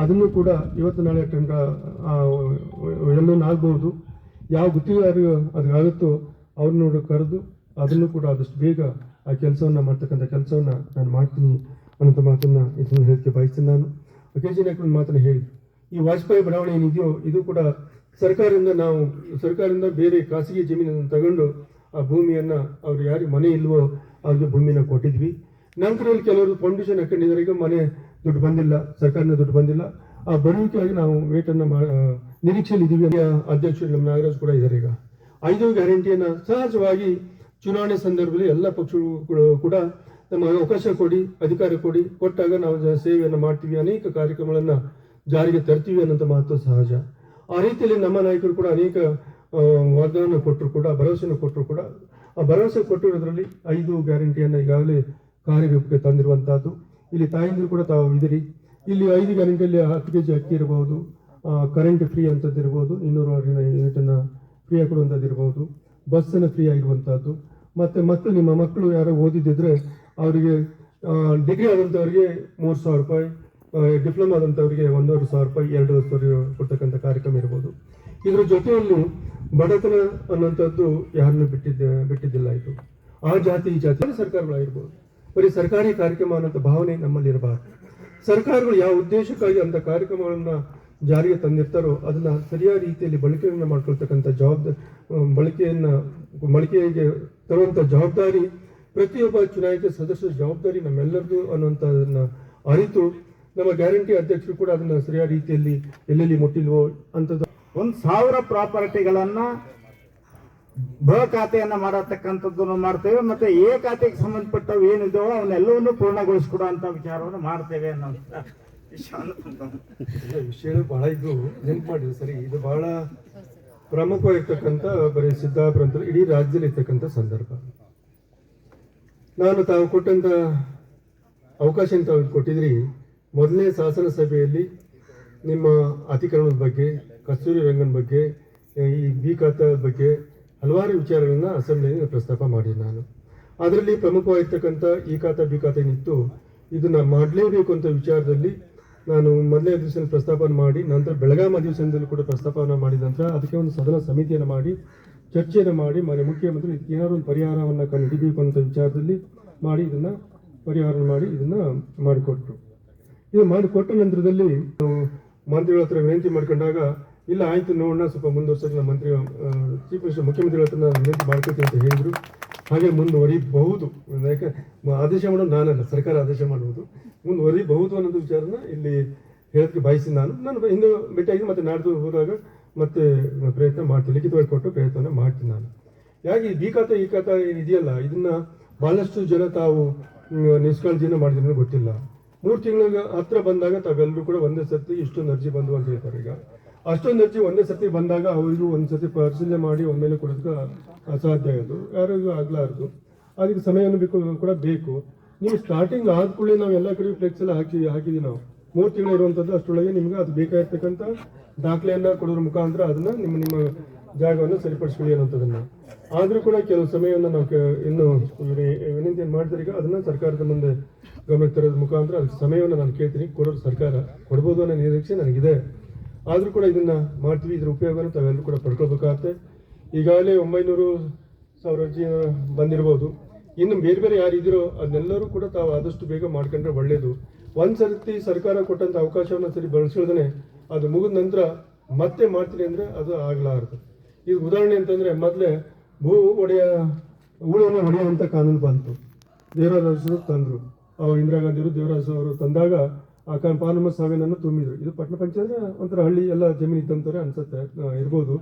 ಅದನ್ನು ಕೂಡ ಇವತ್ತು ನಾಳೆ ತನಕ ಎಲ್ಲೊಂದು ಆಗ್ಬೋದು ಯಾವ ಗುತ್ತಿಗೆದಾರರು ಅದಾಗುತ್ತೋ ಅವ್ರನ್ನ ಕರೆದು ಅದನ್ನು ಕೂಡ ಆದಷ್ಟು ಬೇಗ ಆ ಕೆಲಸವನ್ನು ಮಾಡ್ತಕ್ಕಂಥ ಕೆಲಸವನ್ನು ನಾನು ಮಾಡ್ತೀನಿ ಅನ್ನೋಂಥ ಮಾತನ್ನು ಇದನ್ನು ಹೇಳಕ್ಕೆ ಬಯಸ್ತೀನಿ ನಾನು. ಒಕೇಶನ್ ನಾಯ್ಕ ಮಾತನ್ನು ಹೇಳಿ. ಈ ವಾಜಪೇಯಿ ಬಡಾವಣೆ ಏನಿದೆಯೋ ಇದು ಕೂಡ ಸರ್ಕಾರದಿಂದ ನಾವು, ಸರ್ಕಾರದಿಂದ ಬೇರೆ ಖಾಸಗಿ ಜಮೀನನ್ನು ತಗೊಂಡು ಆ ಭೂಮಿಯನ್ನು ಅವ್ರು ಯಾರಿಗೆ ಮನೆ ಇಲ್ವೋ ಅವ್ರಿಗೆ ಭೂಮಿನ ಕೊಟ್ಟಿದ್ವಿ. ನಂತರದಲ್ಲಿ ಕೆಲವರು ಫೌಂಡೇಶನ್ ಹಾಕೊಂಡಿದ್ದಾರೆ. ಈಗ ಮನೆ ದುಡ್ಡು ಬಂದಿಲ್ಲ, ಸರ್ಕಾರದಿಂದ ದುಡ್ಡು ಬಂದಿಲ್ಲ. ಆ ಬರುವಿಕೆಯಾಗಿ ನಾವು ವೇಟನ್ನು ನಿರೀಕ್ಷೆಯಲ್ಲಿ ಇದ್ದೀವಿ ಅಧ್ಯಕ್ಷರು ನಮ್ಮ ನಾಗರಾಜ್ ಕೂಡ ಇದ್ದಾರೆ ಈಗ. ಐದು ಗ್ಯಾರಂಟಿಯನ್ನು ಸಹಜವಾಗಿ ಚುನಾವಣೆ ಸಂದರ್ಭದಲ್ಲಿ ಎಲ್ಲ ಪಕ್ಷಗಳು ಕೂಡ ನಮಗೆ ಅವಕಾಶ ಕೊಡಿ, ಅಧಿಕಾರ ಕೊಡಿ. ಕೊಟ್ಟಾಗ ನಾವು ಸೇವೆಯನ್ನು ಮಾಡ್ತೀವಿ, ಅನೇಕ ಕಾರ್ಯಕ್ರಮಗಳನ್ನು ಜಾರಿಗೆ ತರ್ತೀವಿ ಅನ್ನೋಂಥ ಮಾತು ಸಹಜ. ಆ ರೀತಿಯಲ್ಲಿ ನಮ್ಮ ನಾಯಕರು ಕೂಡ ಅನೇಕ ವಾಗ್ದಾನ ಕೊಟ್ಟರು ಕೂಡ, ಭರವಸೆಯನ್ನು ಕೊಟ್ಟರು ಕೂಡ. ಆ ಭರವಸೆ ಕೊಟ್ಟಿರೋದ್ರಲ್ಲಿ ಐದು ಗ್ಯಾರಂಟಿಯನ್ನು ಈಗಾಗಲೇ ಕಾರ್ಯರೂಪಕ್ಕೆ ತಂದಿರುವಂತಹದ್ದು. ಇಲ್ಲಿ ತಾಯಂದಿರು ಕೂಡ ತಾವು ಇದಿರಿ ಇಲ್ಲಿ ಐದು ಗಂಟೆಯಲ್ಲಿ ಹತ್ತು ಕೆ ಜಿ ಅಕ್ಕಿ ಇರಬಹುದು ಕರೆಂಟ್ ಫ್ರೀ ಅಂತದ್ದು ಇರ್ಬೋದು ಇನ್ನೂರರಿಂದ ಯೂನಿಟನ್ನು ಫ್ರೀ ಕೊಡುವಂಥದ್ದು ಇರ್ಬೋದು ಬಸ್ಸನ್ನು ಫ್ರೀ ಆಗಿರುವಂಥದ್ದು. ಮತ್ತು ಮಕ್ಕಳು ನಿಮ್ಮ ಮಕ್ಕಳು ಯಾರೋ ಓದಿದ್ದಿದ್ರೆ ಅವರಿಗೆ ಡಿಗ್ರಿ ಆದಂಥವ್ರಿಗೆ ಮೂರು ಸಾವಿರ ರೂಪಾಯಿ ಡಿಪ್ಲೊಮಾ ಆದಂಥವ್ರಿಗೆ ಒಂದೂವರೆ ಸಾವಿರ ರೂಪಾಯಿ, ಎರಡು ಸಾವಿರ ಕೊಡ್ತಕ್ಕಂಥ ಕಾರ್ಯಕ್ರಮ ಇರ್ಬೋದು. ಇದರ ಜೊತೆಯಲ್ಲಿ ಬಡತನ ಅನ್ನುವಂಥದ್ದು ಯಾರನ್ನು ಬಿಟ್ಟಿದ್ದ, ಬಿಟ್ಟಿದ್ದಿಲ್ಲ ಇದು. ಆ ಜಾತಿ ಈ ಜಾತಿ ಸರ್ಕಾರಗಳಾಗಿರ್ಬೋದು. ಬರೀ ಸರ್ಕಾರಿ ಕಾರ್ಯಕ್ರಮ ಅನ್ನೋಂಥ ಭಾವನೆ ನಮ್ಮಲ್ಲಿ ಇರಬಾರ್ದು ಸರ್ಕಾರಗಳು ಯಾವ ಉದ್ದೇಶಕ್ಕಾಗಿ ಅಂತ ಕಾರ್ಯಕ್ರಮಗಳನ್ನು ಜಾರಿಗೆ ತಂದಿರ್ತಾರೋ ಅದನ್ನ ಸರಿಯಾದ ರೀತಿಯಲ್ಲಿ ಬಳಕೆಯನ್ನು ಮಾಡ್ಕೊಳ್ತಕ್ಕಂಥ ಜವಾಬ್ದಾರಿ ಬಳಕೆಯನ್ನ ಬಳಕೆಗೆ ತರುವಂಥ ಜವಾಬ್ದಾರಿ ಪ್ರತಿಯೊಬ್ಬ ಚುನಾಯಿತ ಸದಸ್ಯರ ಜವಾಬ್ದಾರಿ ನಮ್ಮೆಲ್ಲರದು ಅನ್ನುವಂಥದ್ದನ್ನ ಅರಿತು ನಮ್ಮ ಗ್ಯಾರಂಟಿ ಅಧ್ಯಕ್ಷರು ಕೂಡ ಅದನ್ನ ಸರಿಯಾದ ರೀತಿಯಲ್ಲಿ ಎಲ್ಲೆಲ್ಲಿ ಮುಟ್ಟಿಲ್ವೋ ಅಂಥದ್ದು. ಒಂದು ಸಾವಿರ ಪ್ರಾಪರ್ಟಿಗಳನ್ನ ಬ ಖಾತೆಯನ್ನ ಮಾಡತಕ್ಕಂಥದ್ದನ್ನು ಮಾಡ್ತೇವೆ, ಮತ್ತೆ ಎ ಖಾತೆಗೆ ಸಂಬಂಧಪಟ್ಟವು ಏನಿದಾವೋ ಅವನ್ನೆಲ್ಲವನ್ನು ಪೂರ್ಣಗೊಳಿಸ್ಕೊಡುವಂತ ವಿಚಾರವನ್ನು ಮಾಡ್ತೇವೆ ಅನ್ನೋ ವಿಷಯ ಬಹಳ ಇದು ನೆನ್ಪು ಮಾಡಿದ್ರು ಸರಿ. ಇದು ಬಹಳ ಪ್ರಮುಖವಾಗಿರ್ತಕ್ಕಂಥ ಬರೀ ಸಿದ್ದಾಪುರ ಅಂತ ಇಡೀ ರಾಜ್ಯದಲ್ಲಿ ಇರ್ತಕ್ಕಂಥ ಸಂದರ್ಭ. ನಾನು ತಾವು ಕೊಟ್ಟಂತ ಅವಕಾಶ ತಾವು ಕೊಟ್ಟಿದ್ರಿ, ಮೊದಲನೇ ಶಾಸನ ಸಭೆಯಲ್ಲಿ ನಿಮ್ಮ ಅತಿಕ್ರಮಣದ ಬಗ್ಗೆ, ಕಸ್ತೂರಿ ರಂಗನ್ ಬಗ್ಗೆ, ಈ ಬಿ ಖಾತೆ ಬಗ್ಗೆ ಹಲವಾರು ವಿಚಾರಗಳನ್ನ ಅಸೆಂಬ್ಲಿಯಲ್ಲಿ ಪ್ರಸ್ತಾಪ ಮಾಡಿದೆ ನಾನು. ಅದರಲ್ಲಿ ಪ್ರಮುಖವಾಗಿರ್ತಕ್ಕಂಥ ಈ ಖಾತೆ, ಬಿ ಖಾತೆ ಏನಿತ್ತು, ಇದನ್ನ ಮಾಡಲೇಬೇಕು ಅಂತ ವಿಚಾರದಲ್ಲಿ ನಾನು ಮೊದಲನೇ ದಿವಸ ಪ್ರಸ್ತಾಪ ಮಾಡಿ, ನಂತರ ಬೆಳಗಾವಿ ಅಧಿವೇಶನದಲ್ಲಿ ಕೂಡ ಪ್ರಸ್ತಾಪನ ಮಾಡಿದ ನಂತರ ಅದಕ್ಕೆ ಒಂದು ಸದನ ಸಮಿತಿಯನ್ನು ಮಾಡಿ, ಚರ್ಚೆಯನ್ನು ಮಾಡಿ ಮನೆ ಮುಖ್ಯಮಂತ್ರಿ ಏನಾದ್ರು ಒಂದು ಪರಿಹಾರವನ್ನು ಕಂಡುಹಿಡಿಬೇಕು ಅಂತ ವಿಚಾರದಲ್ಲಿ ಮಾಡಿ, ಇದನ್ನು ಪರಿಹಾರ ಮಾಡಿ, ಇದನ್ನು ಮಾಡಿಕೊಟ್ರು. ಇದು ಮಾಡಿಕೊಟ್ಟ ನಂತರದಲ್ಲಿ ಮಂತ್ರಿಗಳ ಹತ್ರ ವಿನಂತಿ ಮಾಡ್ಕೊಂಡಾಗ ಇಲ್ಲ, ಆಯಿತು, ನೋಡೋಣ, ಸ್ವಲ್ಪ ಮುಂದುವರ್ಸಕ್ಕೆ ನಮ್ಮ ಮಂತ್ರಿ ಚೀಫ್ ಮಿನಿಸ್ಟರ್, ಮುಖ್ಯಮಂತ್ರಿಗಳ ಹತ್ರ ನಾನು ವಿನಂತಿ ಮಾಡ್ಕೊತೀನಿ ಅಂತ ಹೇಳಿದರು. ಹಾಗೆ ಮುಂದುವರಿಬಹುದು. ಯಾಕೆ ಆದೇಶ ಮಾಡೋದು ನಾನಲ್ಲ, ಸರ್ಕಾರ ಆದೇಶ ಮಾಡುವುದು. ಮುಂದುವರಿಬಹುದು ಅನ್ನೋದು ವಿಚಾರನ ಇಲ್ಲಿ ಹೇಳೋದಕ್ಕೆ ಬಯಸಿ ನಾನು. ನಾನು ಹಿಂದೆ ಭೇಟಿಯಾಗಿ ಮತ್ತೆ ನಾಡ್ದು ಹೋದಾಗ ಮತ್ತೆ ಪ್ರಯತ್ನ ಮಾಡ್ತೀನಿ. ಲಿಖಿತವಾಗಿ ಕೊಟ್ಟು ಪ್ರಯತ್ನ ಮಾಡ್ತೀನಿ ನಾನು. ಯಾಕೆ, ಈ ಖಾತ ಈ ಖಾತ ಇದೆಯಲ್ಲ, ಇದನ್ನ ಬಹಳಷ್ಟು ಜನ ತಾವು ನಿಷ್ಕಾಳಜಿನ ಮಾಡಿದ್ರೆ ಗೊತ್ತಿಲ್ಲ. ಮೂರು ತಿಂಗಳ ಹತ್ರ ಬಂದಾಗ ತಾವೆಲ್ಲರೂ ಕೂಡ ಒಂದೇ ಸರ್ತಿ ಇಷ್ಟೊಂದು ಅರ್ಜಿ ಬಂದು ಅಂತ ಹೇಳ್ತಾರೆ ಈಗ. ಅಷ್ಟೊಂದು ಅರ್ಜಿ ಒಂದೇ ಸರ್ತಿ ಬಂದಾಗ ಅವರಿಗೂ ಒಂದು ಸರ್ತಿ ಪರಿಶೀಲನೆ ಮಾಡಿ ಒಮ್ಮೆಲೆ ಕೊಡೋದಕ್ಕೆ ಅಸಾಧ್ಯ ಅದು ಯಾರಿಗೂ ಆಗಲಾರ್ದು. ಅದಕ್ಕೆ ಸಮಯವನ್ನು ಬೇಕು ಕೂಡ ಬೇಕು. ನೀವು ಸ್ಟಾರ್ಟಿಂಗ್ ಆದ ಕೂಡಲೇ ನಾವು ಎಲ್ಲ ಕಡೆ ಫ್ಲೆಕ್ಸ್ ಎಲ್ಲ ಹಾಕಿ, ಹಾಕಿದೀವಿ ನಾವು. ಮೂರು ತಿಂಗಳು ಇರುವಂಥದ್ದು ಅಷ್ಟರೊಳಗೆ ನಿಮ್ಗೆ ಅದು ಬೇಕಾಗಿರ್ತಕ್ಕಂಥ ದಾಖಲೆಯನ್ನು ಕೊಡೋದ್ರ ಮುಖಾಂತರ ಅದನ್ನು ನಿಮ್ಮ ನಿಮ್ಮ ಜಾಗವನ್ನು ಸರಿಪಡಿಸ್ಕೊಳ್ಳಿ ಅನ್ನೋದನ್ನು ಆದರೂ ಕೂಡ ಕೆಲವು ಸಮಯವನ್ನು ನಾವು ಇನ್ನು ವಿನಿ- ವಿನಂತಿಯನ್ನು ಮಾಡ್ತಾರೆ ಈಗ ಅದನ್ನ ಸರ್ಕಾರದ ಮುಂದೆ ಗಮನಕ್ಕೆ ತರೋದ್ರ ಮುಖಾಂತರ ಅದಕ್ಕೆ ಸಮಯವನ್ನು ನಾನು ಕೇಳ್ತೀನಿ. ಕೊಡೋರು ಸರ್ಕಾರ ಕೊಡ್ಬೋದು ಅನ್ನೋ ನಿರೀಕ್ಷೆ ನನಗಿದೆ. ಆದ್ರೂ ಕೂಡ ಇದನ್ನು ಮಾಡ್ತೀವಿ, ಇದರ ಉಪಯೋಗನ ತಾವೆಲ್ಲರೂ ಕೂಡ ಪಡ್ಕೊಳ್ಬೇಕಾಗತ್ತೆ. ಈಗಾಗಲೇ ಒಂಬೈನೂರು ಸಾವಿರ ಅರ್ಜಿ ಬಂದಿರ್ಬೋದು. ಇನ್ನು ಬೇರೆ ಬೇರೆ ಯಾರು ಅದನ್ನೆಲ್ಲರೂ ಕೂಡ ತಾವು ಆದಷ್ಟು ಬೇಗ ಮಾಡ್ಕೊಂಡ್ರೆ ಒಳ್ಳೆಯದು ಒಂದ್ಸರ್ತಿ ಸರ್ಕಾರ ಕೊಟ್ಟಂಥ ಅವಕಾಶವನ್ನು ಸರಿ ಬಳಸಿದ್ರೆ ಅದು ಮುಗಿದ ನಂತರ ಮತ್ತೆ ಮಾಡ್ತೀನಿ ಅಂದರೆ ಅದು ಆಗಲಾರದು ಇದು ಉದಾಹರಣೆ ಅಂತಂದರೆ ಮೊದಲೇ ಭೂ ಒಡೆಯ ಉಳುವನ್ನ ಹೊಡೆಯುವಂಥ ಕಾನೂನು ಬಂತು. ದೇವರಾಜರು ತಂದರು. ಅವಾಗ ಇಂದಿರಾ ಗಾಂಧಿಯವರು ದೇವರಾಜ ಅವರು ತಂದಾಗ ಆ ಪಾನಮ ಸಾವಿನನ್ನು ತುಂಬಿದ್ರು. ಇದು ಪಟ್ಟಣ ಪಂಚಾಯತ್ ಒಂಥರ ಹಳ್ಳಿ ಎಲ್ಲ ಜಮೀನು ಇದ್ದಂತಾರೆ ಅನ್ಸುತ್ತೆ ಇರ್ಬೋದು.